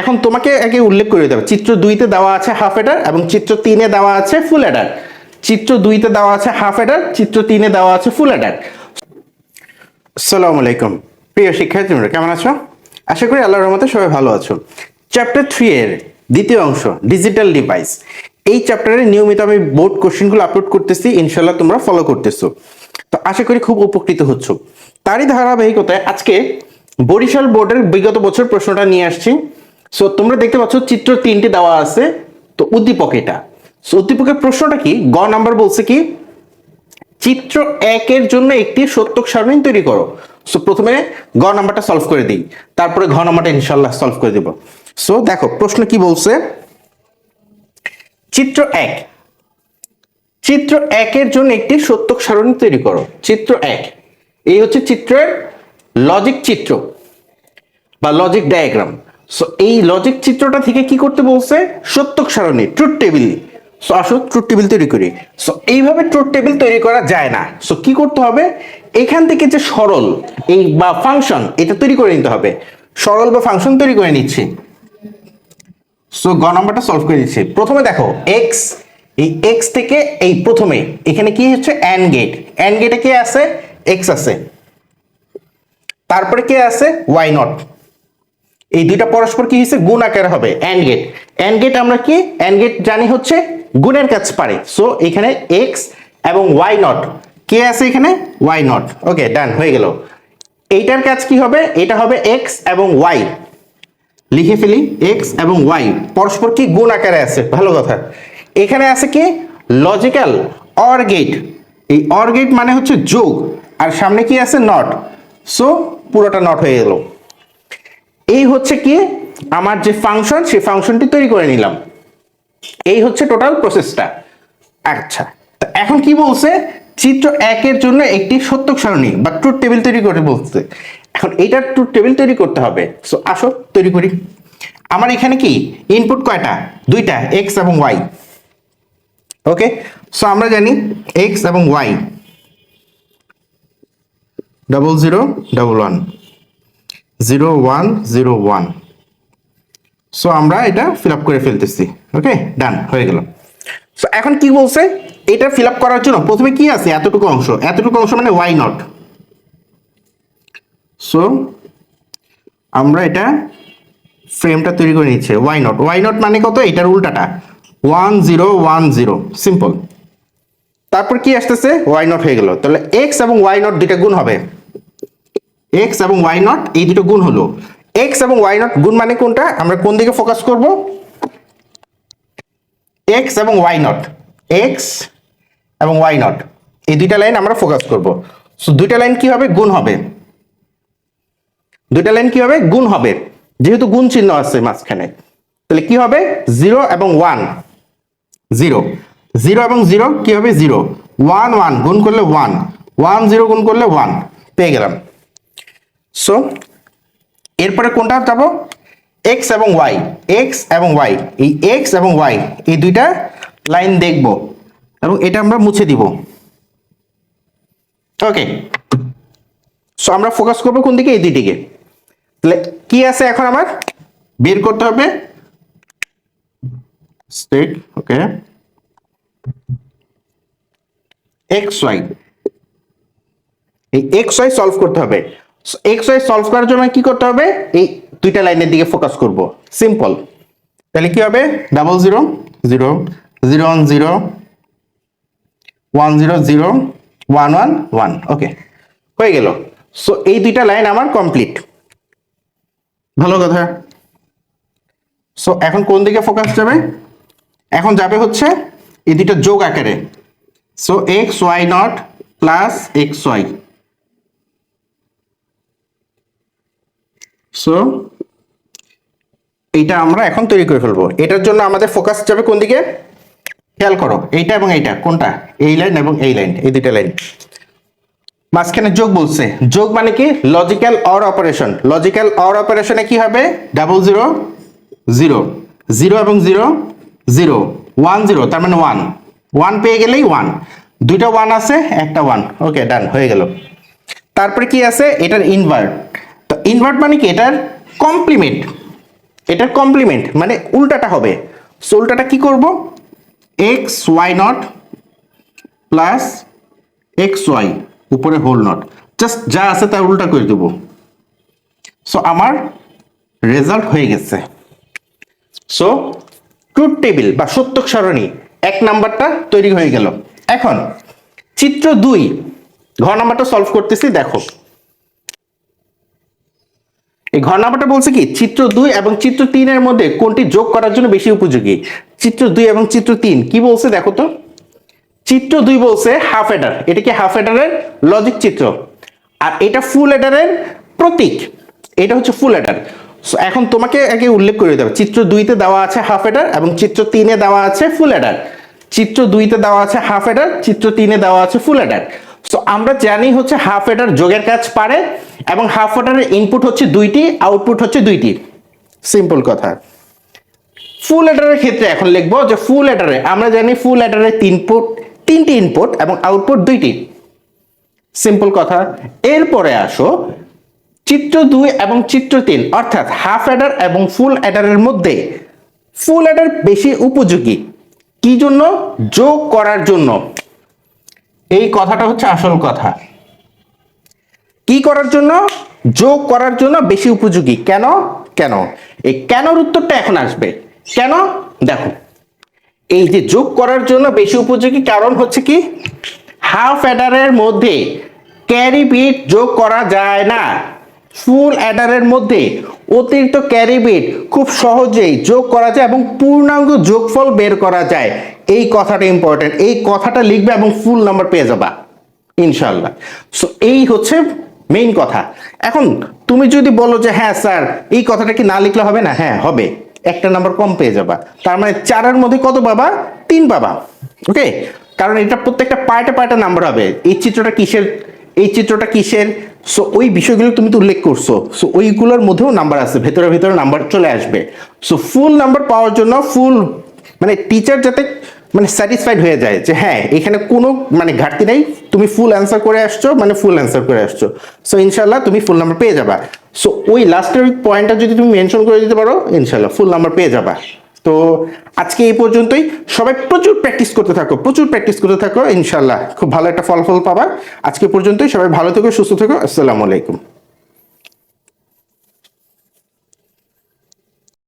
এখন তোমাকে আগে উল্লেখ করে দিতে হবে। চিত্র দুইতে দেওয়া আছে হাফ এডার এবং চিত্র তিনে দেওয়া আছে ফুল এডার চিত্র দুইতে দেওয়া আছে হাফ এডার চিত্র তিনে দেওয়া আছে ফুল এডার আলাইকুম। প্রিয় শিক্ষার্থীরা কেমন আছো? আশা করি আল্লাহর রহমতে সবাই ভালো আছো। চ্যাপ্টার থ্রি এর দ্বিতীয় অংশ ডিজিটাল ডিভাইস এই চ্যাপ্টারে নিয়মিত আমি বোর্ড কোশ্চেনগুলো আপলোড করতেছি ইনশাল্লাহ তোমরা ফলো করতেছো। তো আশা করি খুব উপকৃত হচ্ছ। তারই ধারাবাহিকতায় আজকে বরিশাল বোর্ডের বিগত বছর প্রশ্নটা নিয়ে আসছি। সো তোমরা দেখতে পাচ্ছ চিত্র তিনটি দেওয়া আছে, তো উদ্দীপক এটা। সো উদ্দীপকের প্রশ্নটা কি? গ নাম্বার বলছে কি, চিত্র একের জন্য একটি সত্যক সারণী তৈরি করো। সো প্রথমে গ নাম্বারটা সলভ করে দিই, তারপরে ঘ নাম্বারটা ইনশাল্লাহ সলভ করে দেব। সো দেখো, প্রশ্ন কি বলছে? চিত্র এক, চিত্র একের জন্য একটি সত্যক সারণী তৈরি করো। চিত্র এক, এই হচ্ছে চিত্রের লজিক চিত্র। বা লজিক ডায়াগ্রাম সো এই লজিক চিত্রটা থেকে কি করতে বলছে? সত্যক সারণী ট্রুথ টেবিল সো আসো ট্রুথ টেবিল তৈরি করি। সো এইভাবে ট্রুথ টেবিল তৈরি করা যায় না। সো কি করতে হবে? এখান থেকে যে সরল, এই বা ফাংশন এটা তৈরি করে নিতে হবে। সরল বা ফাংশন তৈরি করে নিচ্ছি। সো গ নাম্বারটা সলভ করে দিচ্ছি প্রথমে দেখো এক্স এই এক্স থেকে এই প্রথমে, এখানে কি হচ্ছে? অ্যান গেট অ্যান গেটে কে আছে? এক্স আছে। তারপরে কে আছে? ওয়াই নট এই দুইটা পরস্পর কি হয়েছে গুণ আকারে হবে অ্যান্ড গেট অ্যান্ড গেট আমরা কি? অ্যান্ড গেট জানি হচ্ছে গুণের কাজ পারে। সো এখানে এক্স এবং ওয়াই নট কে আছে এখানে? ওয়াই নট ওকে ডান হয়ে গেল। এইটার কাজ কি হবে? এটা হবে এক্স এবং ওয়াই লিখে ফেলি এক্স এবং ওয়াই পরস্পর কি গুণ আকারে আছে? ভালো কথা। এখানে আছে কি? লজিক্যাল অর গেট এই অর গেট মানে হচ্ছে যোগ। আর সামনে কি আছে? নট সো পুরোটা নট হয়ে গেল। এই হচ্ছে কি? আমার যে ফাংশন সেই ফাংশনটি তৈরি করে নিলাম। এই হচ্ছে টোটাল প্রসেসটা আচ্ছা এখন কি বলছে? চিত্র একের জন্য একটি সত্যক সারণী বা ট্রুথ টেবিল তৈরি করে বলছে। এখন এইটার ট্রুথ টেবিল তৈরি করতে হবে। সো আসো, তৈরি করি। আমার এখানে কি? ইনপুট কয়টা? দুইটা এক্স এবং ওয়াই ওকে সো আমরা জানি এক্স এবং y double zero double one zero one zero one so আমরা এটা ফিল আপ করে ফেলতেছি। ওকে ডান হয়ে গেল। সো এখন কি বলছে? এটা ফিল আপ করার জন্য প্রথমে কি আছে? এতটুকু অংশ। এতটুকু অংশ মানে ওয়াই নট সো আমরা এটা ফ্রেমটা তৈরি করে নিচ্ছে। ওয়াই নট ওয়াই নট মানে কত? এটার উল্টাটা। One zero one zero simple তারপর কি আসতেছে? ওয়াই নট হয়ে গেল। তাহলে এক্স এবং ওয়াই নট দুইটা গুণ হবে। এক্স এবং ওয়াই নট এই দুটো গুণ হলো। এক্স এবং ওয়াই নট গুণ মানে কোনটা? আমরা কোন দিকে ফোকাস করব? এক্স এবং ওয়াই নট এক্স এবং ওয়াই নট এই দুইটা লাইন আমরা ফোকাস করব। সো দুইটা লাইন কি হবে? গুণ হবে। দুইটা লাইন কি হবে? গুণ হবে। যেহেতু গুণ চিহ্ন আছে মাঝখানে। তাহলে কি হবে? জিরো এবং ওয়ান জিরো জিরো এবং জিরো কি হবে? জিরো ওয়ান ওয়ান গুণ করলে ওয়ান ওয়ান জিরো গুণ করলে ওয়ান পেয়ে গেলাম। সো এরপরে কোনটা যাব এক্স এবং ওয়াই এক্স এবং ওয়াই এই এক্স এবং ওয়াই এই দুইটা লাইন দেখব। এবং এটা আমরা মুছে দিব। ওকে সো আমরা ফোকাস করব কোন দিকে? এই দুইটিকে। তাহলে কি আছে এখন আমার? বের করতে হবে। স্টেট ওকে এক্স ওয়াই এই এক্স ওয়াই সলভ করতে হবে। এক্স ওয়াই সলভ করার জন্য কি করতে হবে? এই দুইটা লাইনের দিকে ফোকাস করব। সিম্পল তাহলে কি হবে? Double zero zero zero one zero one zero zero one one one okay হয়ে গেল। সো এই দুইটা লাইন আমার কমপ্লিট ভালো কথা। সো এখন কোন দিকে ফোকাস যাবে? এখন যাবে হচ্ছে এই দুইটা যোগ আকারে। So x y not plus x y so এইটা আমরা এখন তৈরি করে ফেলব। এটার জন্য আমাদের ফোকাস যাবে কোন দিকে? খেয়াল করো, এইটা এবং এইটা, কোনটা? এই লাইন এবং এই লাইন এই দুইটা লাইন মাঝখানে যোগ বলছে। যোগ মানে কি? Logical or operation logical or অপারেশনে কি হবে? ডাবল জিরো জিরো জিরো এবং জিরো জিরো ওয়ান জিরো তার মানে ওয়ান ওয়ান পেয়ে গেলেই ওয়ান দুইটা ওয়ান আছে, একটা ওয়ান ওকে ডান হয়ে গেল। তারপরে কি আছে? এটার ইনভার্ট ইনভার্ট মানে কি? এটার কমপ্লিমেন্ট এটার কমপ্লিমেন্ট মানে উল্টাটা হবে। সো উল্টাটা কি করব? X y not plus x y উপরে হোল নট জাস্ট যা আছে তার উল্টা করে দেবো। সো আমার রেজাল্ট হয়ে গেছে। সো ট্রুথ টেবিল বা সত্যক সারণী, এক নাম্বারটা তৈরি হয়ে গেল। এখন, চিত্র দুই ঘর নাম্বারটা সলভ করতেছি, দেখো। এই ঘর নাম্বারটা বলছে কি, চিত্র দুই এবং চিত্র তিনের মধ্যে কোনটি যোগ করার জন্য বেশি উপযোগী? চিত্র দুই এবং চিত্র তিন, কি বলছে দেখো তো? চিত্র দুই বলছে হাফ এডার এটা কি হাফ এডারের লজিক চিত্র? আর এটা ফুল এডারের প্রতীক, এটা হচ্ছে ফুল এডার এখন তোমাকে আগে উল্লেখ করে দিতে হবে, চিত্র দুইতে দেওয়া আছে হাফ এডার এবং চিত্র তিনে দেওয়া আছে ফুল এডার চিত্র দুইতে দেওয়া আছে হাফ এডার চিত্র তিনে দেওয়া আছে ফুল এডার সো আমরা জানি হচ্ছে হাফ এডার যোগের কাজ পারে এবং হাফ এডারের ইনপুট হচ্ছে দুইটি আউটপুট হচ্ছে দুইটি সিম্পল কথা। ফুল এডারের ক্ষেত্রে এখন লিখব যে ফুল এডারে আমরা জানি ফুল এডারে তিন পুট তিনটি ইনপুট এবং আউটপুট দুইটি। সিম্পল কথা। এরপরে আসো, চিত্র দুই এবং চিত্র তিন, অর্থাৎ হাফ অ্যাডার এবং ফুল অ্যাডারের মধ্যে। ফুল অ্যাডার বেশি উপযোগী। কি জন্য? যোগ করার জন্য। এই কথাটা হচ্ছে আসল কথা। কি করার জন্য? যোগ করার জন্য বেশি উপযোগী। কেন? কেন? এই কেনর উত্তরটা এখন আসবে। কেন? দেখো। এই যে যোগ করার জন্য বেশি উপযোগী কারণ হচ্ছে কি? হাফ অ্যাডারের মধ্যে ক্যারি বিট যোগ করা যায় না। ফুল অ্যাডারের মধ্যে অতিরিক্ত ক্যারি বিট খুব সহজেই যোগ করা যায় এবং পূর্ণাঙ্গ যোগফল বের করা যায়। এই কথাটা ইম্পর্টেন্ট এই কথাটা লিখবে এবং ফুল নাম্বার পেয়ে যাবা। ইনশাল্লাহ সো এই হচ্ছে মেইন কথা। এখন তুমি যদি বলো যে হ্যাঁ স্যার এই কথাটা কি না লিখলে হবে না? হ্যাঁ হবে। একটা নাম্বার কম পেয়ে যাবা। তার মানে চারের মধ্যে কত পাবা? তিন পাবা। ওকে কারণ এটা প্রত্যেকটা পার্টে পার্টে নাম্বার হবে। এই চিত্রটা কিসের এই চিত্রটা কিসের? সো ওই বিষয়গুলো তুমি তো উল্লেখ করছ। সো ওইগুলোর মধ্যেও নাম্বার আছে, ভেতরে ভেতরে নাম্বার চলে আসবে। সো ফুল নাম্বার পাওয়ার জন্য ফুল মানে টিচার যাতে মানে স্যাটিসফাইড হয়ে যায় যে হ্যাঁ এখানে কোনো মানে ঘাটতি নেই, তুমি ফুল অ্যান্সার করে আসছো মানে ফুল অ্যান্সার করে আসছো। সো ইনশাল্লাহ তুমি ফুল নাম্বার পেয়ে যাবা। সো ওই লাস্টের পয়েন্টটা যদি তুমি মেনশন করে দিতে পারো ইনশাল্লাহ ফুল নাম্বার পেয়ে যাবা। তো আজকে এই পর্যন্তই। সবাই প্রচুর প্র্যাকটিস করতে থাকো, প্রচুর প্র্যাকটিস করতে থাকো ইনশাল্লাহ খুব ভালো একটা ফলাফল পাবা। আজকে পর্যন্তই, সবাই ভালো থেকো, সুস্থ থেকো, আসসালামু আলাইকুম।